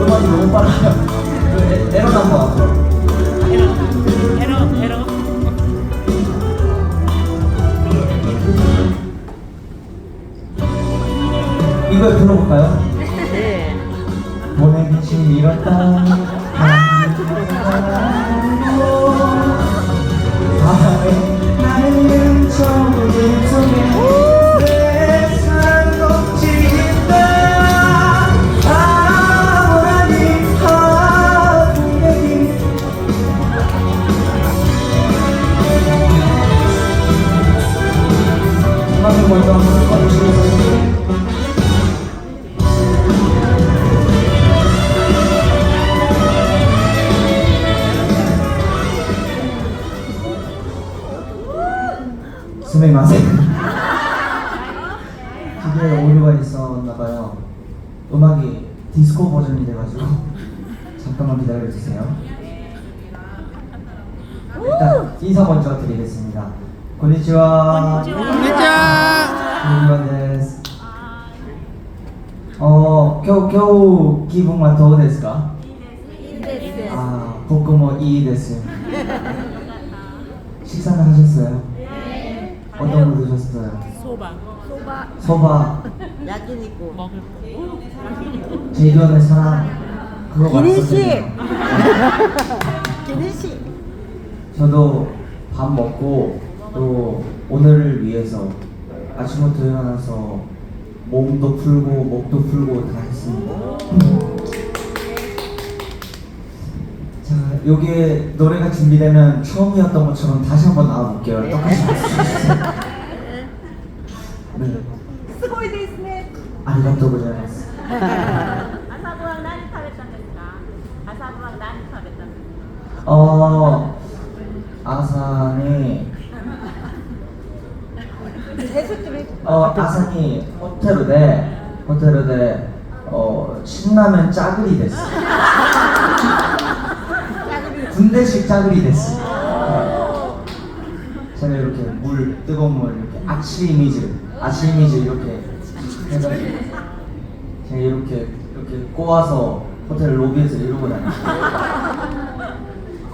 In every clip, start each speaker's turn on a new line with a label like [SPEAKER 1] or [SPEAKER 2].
[SPEAKER 1] 음악이 너무 빨라요. 에- 이거 들어볼까요?
[SPEAKER 2] 네
[SPEAKER 1] 보내기 싫었다. 마세요. 기계에 오류가 있었나봐요. 음악이 디스코 버전이 돼가지고 잠깐만 기다려주세요. 일단 인사 먼저 드리겠습니다. 고니치와. 고니치와. 고니치와. 어, 겨우, 겨우 기분만 더 됐을까? 아, 복구 뭐 이이 됐어요. 식사는 하셨어요? 어떤 거 드셨어요?
[SPEAKER 2] 소바
[SPEAKER 1] 소바,
[SPEAKER 3] 야끼니꾸
[SPEAKER 2] 먹을 거
[SPEAKER 1] 제이변의 사랑 그거
[SPEAKER 3] 기리시!
[SPEAKER 1] 맛있었거든요.
[SPEAKER 3] 기리시
[SPEAKER 1] 저도 밥 먹고 또 오늘을 위해서 아침부터 일어나서 몸도 풀고 목도 풀고 다 했습니다. 자 여기에 노래가 준비되면 처음이었던 것처럼 다시 한번 나와볼게요. 똑같이 박수 주세요. 네.
[SPEAKER 3] すごいですね
[SPEAKER 1] 아리가또 고자이마스.
[SPEAKER 4] 朝ごはん何食べたんですか朝ごはん何食べたんですか
[SPEAKER 1] 어 아산이
[SPEAKER 3] 제수집이
[SPEAKER 1] 어 아산이 호텔에 호텔에 어 신라면 짜글이 됐어. 군대식 짜글이 됐어. 제가 이렇게 물 뜨거운 물 이렇게 아치 이미지 아치 이미지 이렇게 해가지고 제가 이렇게 이렇게 꼬아서 호텔 로비에서 이러고 다녔어요.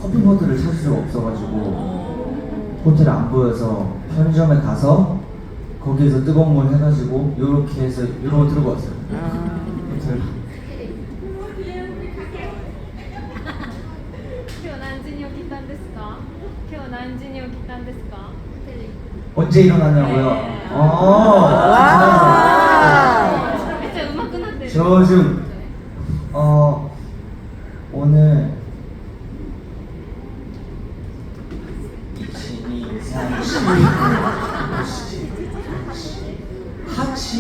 [SPEAKER 1] 커피 버틀을 살 수가 없어가지고 호텔 안 보여서 편의점에 가서 거기에서 뜨거운 물 해가지고 이렇게 해서 이러고 들고 왔어요. 호텔.
[SPEAKER 5] 起きたんですか今日何時に起きたんですか
[SPEAKER 1] 언제 일어나냐고요?
[SPEAKER 5] 네.
[SPEAKER 1] 어,
[SPEAKER 3] 와
[SPEAKER 5] めっちゃ上手くなってる
[SPEAKER 1] 저 요즘 어 오늘 1, 2, 3, 4, 8시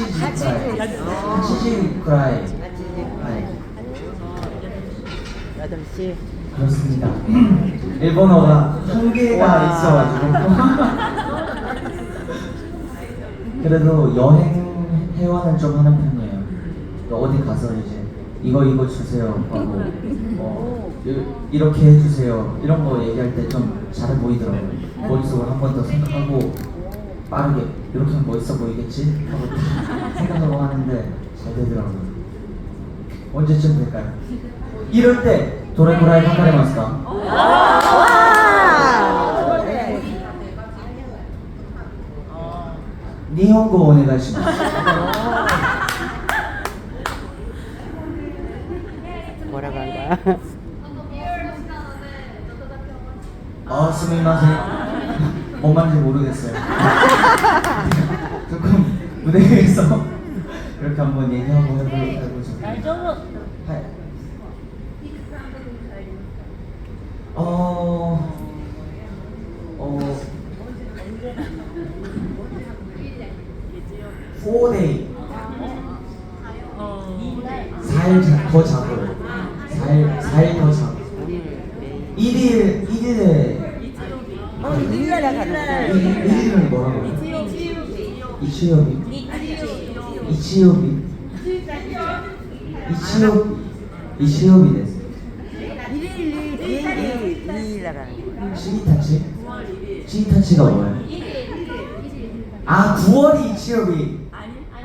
[SPEAKER 1] 8시くらい 네,
[SPEAKER 3] 여덟 시
[SPEAKER 1] 그렇습니다. 일본어가 한계가 있어가지고 그래도 여행 회화는 좀 하는 편이에요. 어디 가서 이제 이거 이거 주세요 하고 어, 이- 이렇게 해주세요 이런 거 얘기할 때 좀 잘해 보이더라고요. 머릿속으로 한번 더 생각하고 빠르게 이렇게 하면 멋있어 보이겠지 하고 다 생각하고 하는데 잘 되더라고요. 언제쯤 될까요? 이럴 때 도레구라이 칸카레마스까?
[SPEAKER 3] 와
[SPEAKER 1] 니혼고 오네가시마스.
[SPEAKER 3] 뭐라고 한 거야?
[SPEAKER 1] 아, 스미마세. 뭔 말인지 모르겠어요. 조금 무대 위에서 이렇게 한번 얘기하고 해보- 해보죠. 4데이. 4일 자, 더 자고. 4일, 4일 더 자고. 1일, 1일에.
[SPEAKER 3] 어 일나라 가는
[SPEAKER 1] 1일은 뭐라고 해요? 이치요비. 이치요비. 이치요비. 이치요비 됐어.
[SPEAKER 3] 일일 비행기 일이라 1일날 하는 거야.
[SPEAKER 1] 시기탄치? 시기탄치가 뭐예요? 아 9월이 7월이 아니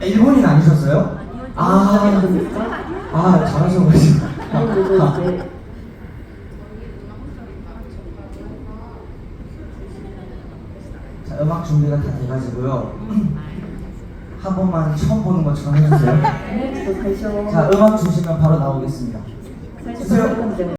[SPEAKER 1] 일본인 아니셨어요? 아, 아 잘하셔가지고 자 음악 준비가 다 돼가지고요. 한 번만 처음 보는 것처럼 해주세요. 자 음악 주시면 바로 나오겠습니다. 주세요